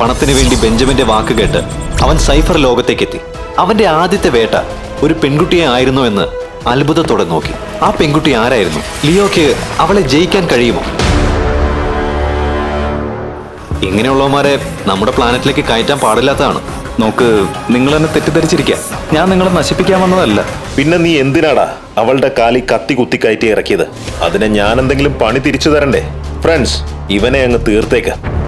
പണത്തിന് വേണ്ടി ബെഞ്ചമിന്റെ വാക്ക് കേട്ട് അവൻ സൈഫർ ലോകത്തേക്കെത്തി. അവന്റെ ആദ്യത്തെ വേട്ട ഒരു പെൺകുട്ടിയെ ആയിരുന്നു എന്ന് അത്ഭുതത്തോടെ നോക്കി. ആ പെൺകുട്ടി ആരായിരുന്നു? ലിയോക്ക് അവളെ ജയിക്കാൻ കഴിയുമോ? ഇങ്ങനെയുള്ളവന്മാരെ നമ്മുടെ പ്ലാനറ്റിലേക്ക് കയറ്റാൻ പാടില്ലാത്തതാണ്. നോക്ക് നിങ്ങൾ എന്നെ തെറ്റിദ്ധരിച്ചിരിക്കുക ഞാൻ നിങ്ങളെ നശിപ്പിക്കാൻ വന്നതല്ല. പിന്നെ നീ എന്തിനാടാ അവളുടെ കാലി കത്തി കുത്തി കയറ്റി ഇറക്കിയത്? അതിനെ ഞാൻ എന്തെങ്കിലും പണി തിരിച്ചു തരണ്ടേ? ഫ്രണ്ട്സ് ഇവനെ അങ്ങ് തീർത്തേക്ക്.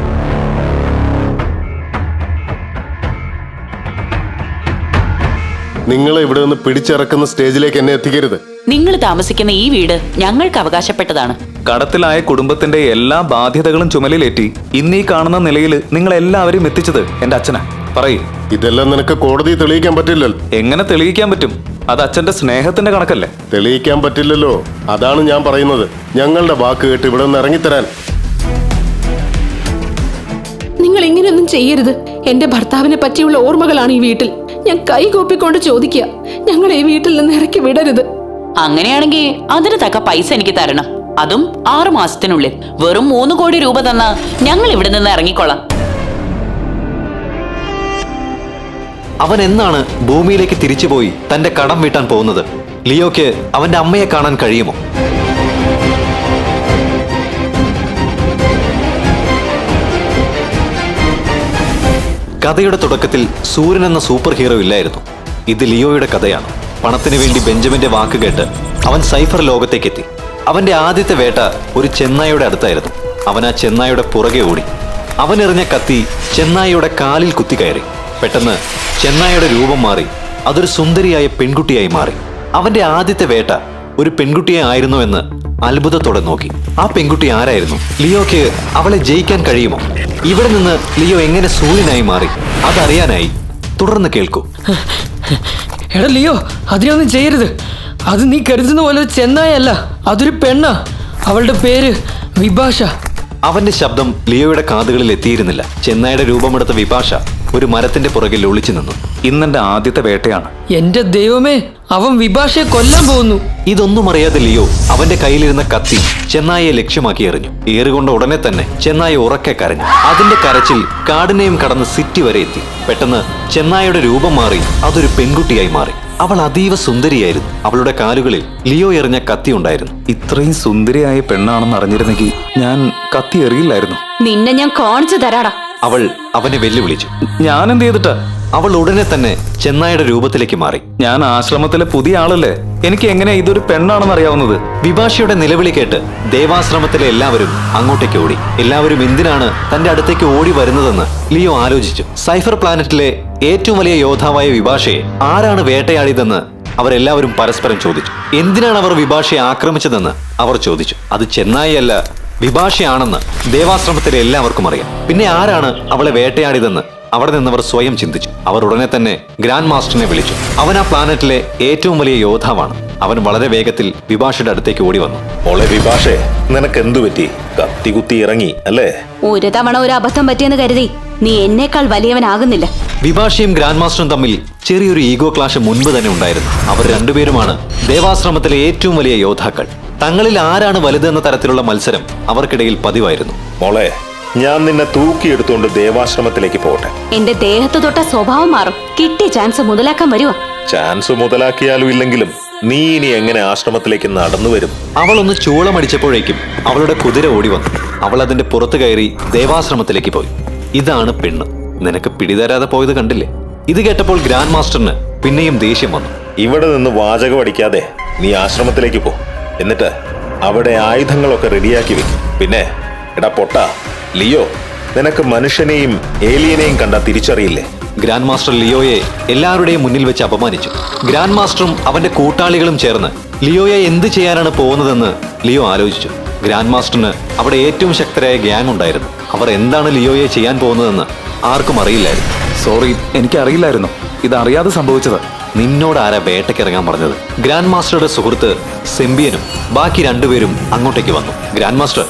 നിങ്ങളെ ഇവിടെ നിന്ന് പിടിച്ചിറക്കുന്ന സ്റ്റേജിലേക്ക് എന്നെ എത്തിക്കരുത്. നിങ്ങൾ താമസിക്കുന്ന ഈ വീട് ഞങ്ങൾക്ക് അവകാശപ്പെട്ടതാണ്. കടത്തിലായ കുടുംബത്തിന്റെ എല്ലാ ബാധ്യതകളും ചുമലിലേറ്റി ഇന്നീ കാണുന്ന നിലയിൽ നിങ്ങൾ എല്ലാവരും എത്തിച്ചത് എന്റെ അച്ഛനാ. പറയൂ. ഇതെല്ലാം നിനക്ക് കോടതി തെളിയിക്കാൻ പറ്റില്ലല്ലോ. എങ്ങനെ തെളിയിക്കാൻ പറ്റും? അത് അച്ഛന്റെ സ്നേഹത്തിന്റെ കണക്കല്ലേ. തെളിയിക്കാൻ പറ്റില്ലല്ലോ. അതാണ് ഞാൻ പറയുന്നത്. ഞങ്ങളുടെ വാക്ക് കേട്ട് ഇവിടെ നിന്ന് ഇറങ്ങിത്തരാൻ. നിങ്ങൾ ഇങ്ങനെയൊന്നും ചെയ്യരുത്. എന്റെ ഭർത്താവിനെ പറ്റിയുള്ള ഓർമ്മകളാണ് ഈ വീട്ടിൽ. ഞാൻ കൈ കൂപ്പിക്കൊണ്ട് ചോദിക്കുക. ഞങ്ങൾ ഈ വീട്ടിൽ നിന്ന് ഇറക്കി വിടരുത്. അങ്ങനെയാണെങ്കിൽ അതിന് തക്ക പൈസ എനിക്ക് തരണം. അതും ആറു മാസത്തിനുള്ളിൽ. വെറും മൂന്ന് കോടി രൂപ തന്ന ഞങ്ങൾ ഇവിടെ നിന്ന് ഇറങ്ങിക്കൊള്ളാം. അവൻ എന്നാണ് ഭൂമിയിലേക്ക് തിരിച്ചുപോയി തന്റെ കടം വീട്ടാൻ പോകുന്നത്? ലിയോയ്ക്ക് അവന്റെ അമ്മയെ കാണാൻ കഴിയുമോ? കഥയുടെ തുടക്കത്തിൽ സൂര്യൻ എന്ന സൂപ്പർ ഹീറോ ഇല്ലായിരുന്നു. ഇത് ലിയോയുടെ കഥയാണ്. പണത്തിന് വേണ്ടി ബെഞ്ചമിന്റെ വാക്ക് കേട്ട് അവൻ സൈഫർ ലോകത്തേക്കെത്തി. അവന്റെ ആദ്യത്തെ വേട്ട ഒരു ചെന്നായിയുടെ അടുത്തായിരുന്നു. അവൻ ആ ചെന്നായിയുടെ പുറകെ ഓടി. അവനെറിഞ്ഞ കത്തി ചെന്നായിയുടെ കാലിൽ കുത്തിക്കയറി പെട്ടെന്ന് ചെന്നായിയുടെ രൂപം മാറി. അതൊരു സുന്ദരിയായ പെൺകുട്ടിയായി മാറി. അവന്റെ ആദ്യത്തെ വേട്ട ഒരു പെൺകുട്ടിയെ ആയിരുന്നു എന്ന് അത്ഭുതത്തോടെ നോക്കി. ആ പെൺകുട്ടി ആരായിരുന്നു? ലിയോക്ക് അവളെ ജയിക്കാൻ കഴിയുമോ? ഇവിടെ നിന്ന് ലിയോ എങ്ങനെ സൂര്യനായി മാറി? അതറിയാനായി. തുടർന്ന് കേൾക്കൂ. എടാ ലിയോ അതിനൊന്നും ചെയ്യരുത്. അത് നീ കരുതുന്ന പോലെ ചെന്നായല്ല. അതൊരു പെണ്ണാ. അവളുടെ പേര് വിഭാഷ. അവന്റെ ശബ്ദം ലിയോയുടെ കാതുകളിൽ എത്തിയിരുന്നില്ല. ചെന്നായുടെ രൂപമെടുത്ത വിഭാഷ. ഒരു മരത്തിന്റെ പുറകിൽ ഒളിച്ചു നിന്നു. ഇന്നെന്റെ ആദ്യത്തെ വേട്ടയാണ്. എന്റെ ദൈവമേ അവൻ വിഭാഷയെ കൊല്ലാൻ പോകുന്നു. ഇതൊന്നും അറിയാതെ ലിയോ അവന്റെ കയ്യിലിരുന്ന കത്തി ചെന്നായിയെ ലക്ഷ്യമാക്കി എറിഞ്ഞു. ഏറുകൊണ്ട് ഉടനെ തന്നെ ചെന്നായി ഉറക്കെ കരഞ്ഞു. അതിന്റെ കരച്ചിൽ കാടിനെയും കടന്ന് സിറ്റി വരെ എത്തി. പെട്ടെന്ന് ചെന്നായിയുടെ രൂപം മാറി അതൊരു പെൺകുട്ടിയായി മാറി. അവൾ അതീവ സുന്ദരിയായിരുന്നു. അവളുടെ കാലുകളിൽ ലിയോ എറിഞ്ഞ കത്തി ഉണ്ടായിരുന്നു. ഇത്രയും സുന്ദരിയായ പെണ്ണാണെന്ന് അറിഞ്ഞിരുന്നെങ്കിൽ ഞാൻ കത്തി എറിയില്ലായിരുന്നു. നിന്നെ ഞാൻ കാണിച്ചു തരാടാ. അവൾ അവനെ വെല്ലുവിളിച്ചു. ഞാൻ എന്ത് ചെയ്തിട്ട്? അവൾ ഉടനെ തന്നെ ചെന്നായുടെ രൂപത്തിലേക്ക് മാറി. ഞാൻ ആശ്രമത്തിലെ പുതിയ ആളല്ലേ? എനിക്ക് എങ്ങനെ ഇതൊരു പെണ്ണാണെന്ന് അറിയാവുന്നത്? വിഭാഷയുടെ നിലവിളി കേട്ട് ദേവാശ്രമത്തിലെ എല്ലാവരും അങ്ങോട്ടേക്ക് ഓടി. എല്ലാവരും എന്തിനാണ് തന്റെ അടുത്തേക്ക് ഓടി വരുന്നതെന്ന് ലിയോ ആലോചിച്ചു. സൈഫർ പ്ലാനറ്റിലെ ഏറ്റവും വലിയ യോദ്ധാവായ വിഭാഷയെ ആരാണ് വേട്ടയാടിയതെന്ന് അവരെല്ലാവരും പരസ്പരം ചോദിച്ചു. എന്തിനാണ് അവർ വിഭാഷയെ ആക്രമിച്ചതെന്ന് അവർ ചോദിച്ചു. അത് ചെന്നായിയല്ല വിഭാഷയാണെന്ന് ദേവാശ്രമത്തിലെ എല്ലാവർക്കും അറിയാം. പിന്നെ ആരാണ് അവളെ വേട്ടയാടിയതെന്ന് അവിടെ നിന്നവർ സ്വയം ചിന്തിച്ചു. അവർ ഉടനെ തന്നെ ഗ്രാൻഡ് മാസ്റ്ററിനെ വിളിച്ചു. അവൻ ആ പ്ലാനറ്റിലെ ഏറ്റവും വലിയ യോദ്ധാവാണ്. അവൻ വളരെ വേഗത്തിൽ വിഭാഷയുടെ അടുത്തേക്ക് ഓടി വന്നു. മോളെ വിഭാഷേ നിനക്ക് എന്തു പറ്റി? കത്തി കുത്തി ഇറങ്ങി അല്ലേ? ഒരു തവണ ഒരു അബദ്ധം പറ്റിയെന്ന് കരുതി നീ എന്നേക്കാൾ വലിയവനാകുന്നില്ല. വിഭാഷയും ഗ്രാൻഡ് മാസ്റ്ററും തമ്മിൽ ചെറിയൊരു ഈഗോ ക്ലാഷ് മുൻപ് തന്നെ ഉണ്ടായിരുന്നു. അവർ രണ്ടുപേരുമാണ് ദേവാശ്രമത്തിലെ ഏറ്റവും വലിയ യോദ്ധാക്കൾ. തങ്ങളിൽ ആരാണ് വലുതെന്ന തരത്തിലുള്ള മത്സരം അവർക്കിടയിൽ പതിവായിരുന്നു. മോളെ ഞാൻ നിന്നെ തൂക്കിയെടുത്തുകൊണ്ട് ദേവാശ്രമത്തിലേക്ക് പോട്ടെ. എന്റെ ദേഹത്ത് തൊട്ട സ്വഭാവം മാറും. കിട്ടിയ ചാൻസ് മുതലാക്കാൻ വരുവാ. ചാൻസ് മുതലാക്കിയാലും ഇല്ലെങ്കിലും നീ ഇനി എങ്ങനെ ആശ്രമത്തിലേക്ക് നടന്നു വരും? അവൾ ഒന്ന് ചൂളമടിച്ചപ്പോഴേക്കും അവളുടെ കുതിര ഓടി വന്നു. അവൾ അതിന്റെ പുറത്ത് കയറി ദേവാശ്രമത്തിലേക്ക് പോയി. ഇതാണ് പെണ്ണ്. നിനക്ക് പിടിതരാതെ പോയത് കണ്ടില്ലേ? ഇത് കേട്ടപ്പോൾ ഗ്രാൻഡ് മാസ്റ്ററിന് പിന്നെയും ദേഷ്യം വന്നു. ഇവിടെ നിന്ന് വാചകം അടിക്കാതെ നീ ആശ്രമത്തിലേക്ക് പോ. എന്നിട്ട് അവിടെ ആയുധങ്ങളൊക്കെ റെഡിയാക്കി വെക്കും. പിന്നെ എടാ പൊട്ട ലിയോ നിനക്ക് മനുഷ്യനെയും ഏലിയനെയും കണ്ട തിരിച്ചറിയില്ലേ? ഗ്രാൻഡ് മാസ്റ്റർ ലിയോയെ എല്ലാവരുടെയും മുന്നിൽ വെച്ച് അപമാനിച്ചു. ഗ്രാൻഡ് മാസ്റ്ററും അവന്റെ കൂട്ടാളികളും ചേർന്ന് ലിയോയെ എന്ത് ചെയ്യാനാണ് പോകുന്നതെന്ന് ലിയോ ആലോചിച്ചു. ഗ്രാൻഡ് മാസ്റ്ററിന് അവിടെ ഏറ്റവും ശക്തരായ ഗ്യാങ് ഉണ്ടായിരുന്നു. അവർ എന്താണ് ലിയോയെ ചെയ്യാൻ പോകുന്നതെന്ന് ആർക്കും അറിയില്ലായിരുന്നു. സോറി എനിക്കറിയില്ലായിരുന്നു. ഇത് അറിയാതെ സംഭവിച്ചത്. നിന്നോട് ആരാ വേട്ടയ്ക്ക് ഇറങ്ങാൻ പറഞ്ഞത്? ഗ്രാൻഡ് മാസ്റ്ററുടെ സുഹൃത്ത് സെമ്പിയനും ബാക്കി രണ്ടുപേരും അങ്ങോട്ടേക്ക് വന്നു. ഗ്രാൻഡ് മാസ്റ്റർ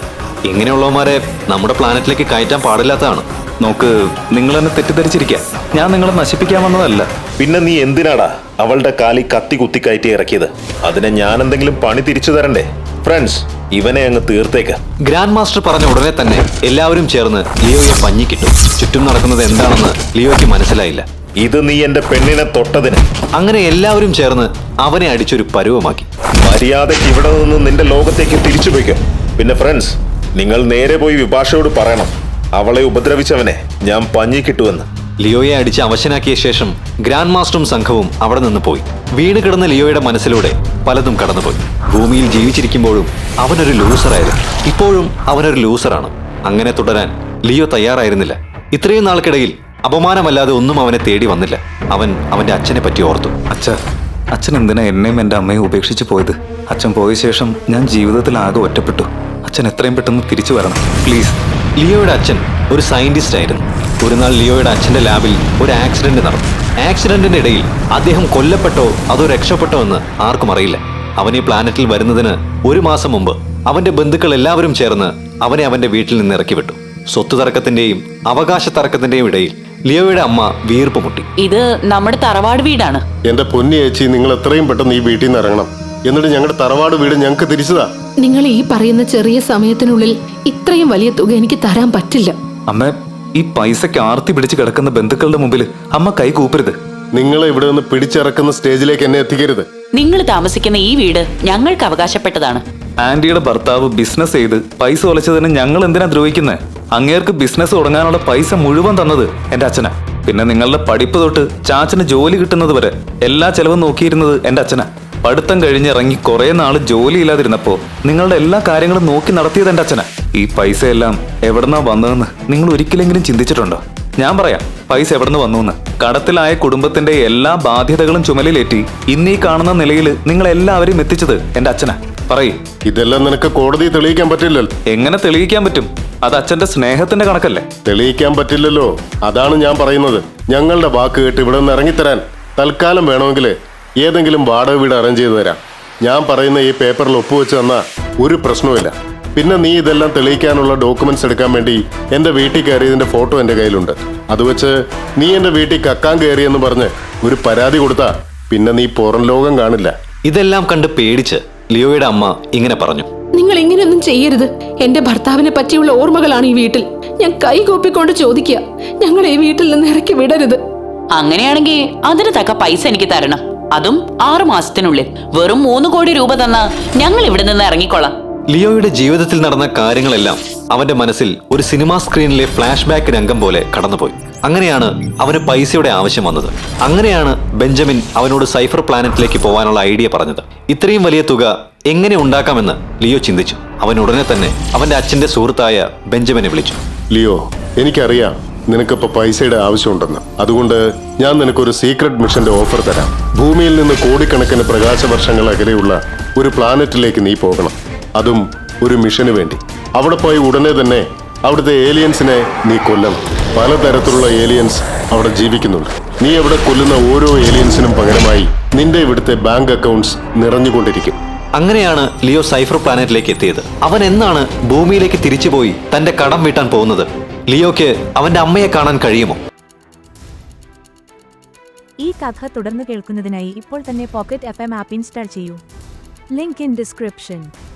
ഇങ്ങനെയുള്ളവന്മാരെ നമ്മുടെ പ്ലാനറ്റിലേക്ക് കയറ്റാൻ പാടില്ലാത്തതാണ്. നോക്ക് നിങ്ങൾ എന്നെ തെറ്റിദ്ധരിച്ചിരിക്കുക ഞാൻ നിങ്ങളെ നശിപ്പിക്കാൻ വന്നതല്ല. പിന്നെ നീ എന്തിനാടാ അവളുടെ കാലി കത്തി കുത്തിക്കയറ്റി ഇറക്കിയത്? അതിനെ ഞാൻ എന്തെങ്കിലും പണി തിരിച്ചു തരണ്ടേ? ഫ്രണ്ട്സ് ഇവനെ അങ്ങ് തീർത്തേക്ക്. ഗ്രാൻഡ് മാസ്റ്റർ പറഞ്ഞ ഉടനെ തന്നെ എല്ലാവരും ചേർന്ന് ലിയോയെ പഞ്ഞിക്കിട്ടു. ചുറ്റും നടക്കുന്നത് എന്താണെന്ന് ലിയോയ്ക്ക് മനസ്സിലായില്ല. ഇത് നീ എന്റെ പെണ്ണിനെ തൊട്ടതിന്. അങ്ങനെ എല്ലാവരും ചേർന്ന് അവനെ അടിച്ചൊരു പരുവമാക്കി. മര്യാദയ്ക്ക് ഇവിടെ നിന്ന് നിന്റെ ലോകത്തേക്ക് തിരിച്ചു പോയിക്കോ. പിന്നെ ഫ്രണ്ട്സ് നിങ്ങൾ നേരെ പോയി വിഭാഷയോട് പറയണം. അവളെ ഉപദ്രവിച്ചവനെ ഞാൻ പഞ്ഞി കിട്ടുമെന്ന്. ലിയോയെ അടിച്ച് അവശനാക്കിയ ശേഷം ഗ്രാൻഡ് മാസ്റ്ററും സംഘവും അവിടെ നിന്ന് പോയി. വീട് കിടന്ന ലിയോയുടെ മനസ്സിലൂടെ പലതും കടന്നുപോയി. ഭൂമിയിൽ ജീവിച്ചിരിക്കുമ്പോഴും അവനൊരു ലൂസറായിരുന്നു ഇപ്പോഴും അവനൊരു ലൂസറാണ് അങ്ങനെ തുടരാൻ ലിയോ തയ്യാറായിരുന്നില്ല. ഇത്രയും നാൾക്കിടയിൽ അപമാനമല്ലാതെ ഒന്നും അവനെ തേടി വന്നില്ല. അവൻ അവന്റെ അച്ഛനെ പറ്റി ഓർത്തു. അച്ഛ അച്ഛൻ എന്തിനാ എന്നെയും എന്റെ അമ്മയും ഉപേക്ഷിച്ച് പോയത്? അച്ഛൻ പോയ ശേഷം ഞാൻ ജീവിതത്തിൽ ആകെ ഒറ്റപ്പെട്ടു. അച്ഛൻ എത്രയും പെട്ടെന്ന് തിരിച്ചു വരണം. പ്ലീസ് ലിയോയുടെ അച്ഛൻ ഒരു സയന്റിസ്റ്റ് ആയിരുന്നു. ഒരു നാൾ ലിയോയുടെ അച്ഛന്റെ ലാബിൽ ഒരു ആക്സിഡന്റ് നടന്നു. ആക്സിഡന്റിന്റെ ഇടയിൽ അദ്ദേഹം കൊല്ലപ്പെട്ടോ അതോ രക്ഷപ്പെട്ടോ എന്ന് ആർക്കും അറിയില്ല. അവൻ ഈ പ്ലാനറ്റിൽ വരുന്നതിന് ഒരു മാസം മുമ്പ് അവന്റെ ബന്ധുക്കൾ എല്ലാവരും ചേർന്ന് അവനെ അവന്റെ വീട്ടിൽ നിന്ന് ഇറക്കി വിട്ടു. സ്വത്ത് തർക്കത്തിന്റെയും അവകാശ തർക്കത്തിന്റെയും ഇടയിൽ ലിയോയുടെ അമ്മ വീർപ്പ് മുട്ടി ഇത് നമ്മുടെ തറവാട് വീടാണ്. എന്റെ പൊന്നി ചേച്ചി നിങ്ങൾ എത്രയും പെട്ടെന്ന് ഈ വീട്ടിൽ നിന്ന് ഇറങ്ങണം. എന്നിട്ട് ഞങ്ങളുടെ തറവാട് വീട് ഞങ്ങൾക്ക് തിരിച്ചതാ. നിങ്ങൾ ഈ പറയുന്ന ചെറിയ സമയത്തിനുള്ളിൽ ഇത്രയും വലിയ തുക എനിക്ക് തരാൻ പറ്റില്ല. അമ്മ ഈ പൈസക്ക് ആർത്തി പിടിച്ച് കിടക്കുന്ന ബന്ധുക്കളുടെ മുമ്പിൽ അമ്മ കൈ കൂപ്പരുത് നിങ്ങളെ ഇവിടെ നിന്ന് പിടിച്ചിറക്കുന്ന സ്റ്റേജിലേക്ക് എന്നെ എത്തിക്കരുത്. നിങ്ങൾ താമസിക്കുന്ന ഈ വീട് ഞങ്ങൾക്ക് അവകാശപ്പെട്ടതാണ്. ആന്റിയുടെ ഭർത്താവ് ബിസിനസ് ചെയ്ത് പൈസ ഒലച്ചതിന് ഞങ്ങൾ എന്തിനാ ദ്രോഹിക്കുന്നത് അങ്ങേർക്ക് ബിസിനസ് തുടങ്ങാനുള്ള പൈസ മുഴുവൻ തന്നത് എന്റെ അച്ഛനാ. പിന്നെ നിങ്ങളുടെ പഠിപ്പ് തൊട്ട് ചാച്ചന് ജോലി കിട്ടുന്നത് വരെ എല്ലാ ചെലവും നോക്കിയിരുന്നത് എന്റെ അച്ഛനാ. പഠിത്തം കഴിഞ്ഞിറങ്ങി കുറെ നാൾ ജോലി ഇല്ലാതിരുന്നപ്പോ നിങ്ങളുടെ എല്ലാ കാര്യങ്ങളും നോക്കി നടത്തിയത് എന്റെ അച്ഛനാ. ഈ പൈസയെല്ലാം എവിടെന്നാ വന്നതെന്ന് നിങ്ങൾ ഒരിക്കലെങ്കിലും ചിന്തിച്ചിട്ടുണ്ടോ? ഞാൻ പറയാം പൈസ എവിടുന്ന് വന്നു എന്ന് കടത്തിലായ കുടുംബത്തിന്റെ എല്ലാ ബാധ്യതകളും ചുമലിലേറ്റി ഇന്നീ കാണുന്ന നിലയിൽ നിങ്ങൾ എല്ലാവരും എത്തിച്ചത് എന്റെ അച്ഛനാ. പറയൂ. ഇതെല്ലാം നിനക്ക് കോടതി തെളിയിക്കാൻ പറ്റില്ലല്ലോ. എങ്ങനെ തെളിയിക്കാൻ പറ്റും? അത് അച്ഛന്റെ സ്നേഹത്തിന്റെ കണക്കല്ലേ. തെളിയിക്കാൻ പറ്റില്ലല്ലോ. അതാണ് ഞാൻ പറയുന്നത്. ഞങ്ങളുടെ വാക്ക് കേട്ട് ഇവിടെ നിന്ന് ഇറങ്ങിത്തരാൻ തൽക്കാലം വേണമെങ്കിൽ ഏതെങ്കിലും വാടക വീട് അറേഞ്ച് ചെയ്തു തരാം. ഞാൻ പറയുന്ന ഈ പേപ്പറിൽ ഒപ്പുവെച്ച് തന്നാൽ ഒരു പ്രശ്നവുമില്ല. പിന്നെ നീ ഇതെല്ലാം തെളിയിക്കാനുള്ള ഡോക്യുമെന്റ്സ് എടുക്കാൻ വേണ്ടി എന്റെ വീട്ടിൽ കയറിയതിന്റെ ഫോട്ടോ എന്റെ കയ്യിലുണ്ട്. അത് വെച്ച് നീ എന്റെ വീട്ടിൽ കക്കാൻ കയറിയെന്ന് പറഞ്ഞ് ഒരു പരാതി കൊടുത്താ പിന്നെ നീ പുറം ലോകം കാണില്ല. ഇതെല്ലാം കണ്ട് പേടിച്ച് ലിയോയുടെ അമ്മ ഇങ്ങനെ പറഞ്ഞു. നിങ്ങൾ ഇങ്ങനെയൊന്നും ചെയ്യരുത്. എന്റെ ഭർത്താവിനെ പറ്റിയുള്ള ഓർമ്മകളാണ് ഈ വീട്ടിൽ. ഞാൻ കൈ കൂപ്പിക്കൊണ്ട് ചോദിക്കുക. ഞങ്ങൾ ഈ വീട്ടിൽ നിന്ന് ഇറക്കി വിടരുത്. അങ്ങനെയാണെങ്കിൽ അതിന് തക്ക പൈസ എനിക്ക് തരണം. അതും ആറു മാസത്തിനുള്ളിൽ. വെറും മൂന്ന് കോടി രൂപ തന്ന ഞങ്ങൾ ഇവിടെ നിന്ന് ഇറങ്ങിക്കൊള്ളാം. ലിയോയുടെ ജീവിതത്തിൽ നടന്ന കാര്യങ്ങളെല്ലാം അവന്റെ മനസ്സിൽ ഒരു സിനിമാ സ്ക്രീനിലെ ഫ്ലാഷ് ബാക്ക് രംഗം പോലെ കടന്നുപോയി. അങ്ങനെയാണ് അവന് പൈസയുടെ ആവശ്യം വന്നത്. അങ്ങനെയാണ് ബെഞ്ചമിൻ അവനോട് സൈഫർ പ്ലാനറ്റിലേക്ക് പോകാനുള്ള ഐഡിയ പറഞ്ഞത്. ഇത്രയും വലിയ തുക എങ്ങനെ ഉണ്ടാക്കാമെന്ന് ലിയോ ചിന്തിച്ചു. അവൻ ഉടനെ തന്നെ അവന്റെ അച്ഛന്റെ സുഹൃത്തായ ബെഞ്ചമിനെ വിളിച്ചു. ലിയോ എനിക്കറിയാം നിനക്കിപ്പോ പൈസയുടെ ആവശ്യമുണ്ടെന്ന്. അതുകൊണ്ട് ഞാൻ നിനക്കൊരു സീക്രട്ട് മിഷന്റെ ഓഫർ തരാം. ഭൂമിയിൽ നിന്ന് കോടിക്കണക്കിന് പ്രകാശ വർഷങ്ങൾ അകലെയുള്ള ഒരു പ്ലാനറ്റിലേക്ക് നീ പോകണം. അതും ഒരു മിഷന് വേണ്ടി. അവിടെ പോയി ഉടനെ തന്നെ അവിടുത്തെ ഏലിയൻസിനെ നീ കൊല്ലണം. പലതരത്തിലുള്ള ഏലിയൻസ് അവിടെ ജീവിക്കുന്നുണ്ട്. നീ അവിടെ കൊല്ലുന്ന ഓരോ ഏലിയൻസിനും പകരമായി നിന്റെ ഇവിടുത്തെ ബാങ്ക് അക്കൗണ്ട്സ് നിറഞ്ഞുകൊണ്ടിരിക്കും. അങ്ങനെയാണ് ലിയോ സൈഫർ പ്ലാനറ്റിലേക്ക് എത്തിയത്. അവൻ എന്നാണ് ഭൂമിയിലേക്ക് തിരിച്ചുപോയി തന്റെ കടം വീട്ടാൻ പോകുന്നത്? ലിയോയ്ക്ക് അവന്റെ അമ്മയെ കാണാൻ കഴിയുമോ? ഈ കഥ തുടർന്ന് കേൾക്കുന്നതിനായി ഇപ്പോൾ തന്നെ പോക്കറ്റ് എഫ് എം ആപ്പ് ഇൻസ്റ്റാൾ ചെയ്യൂ. Link in description.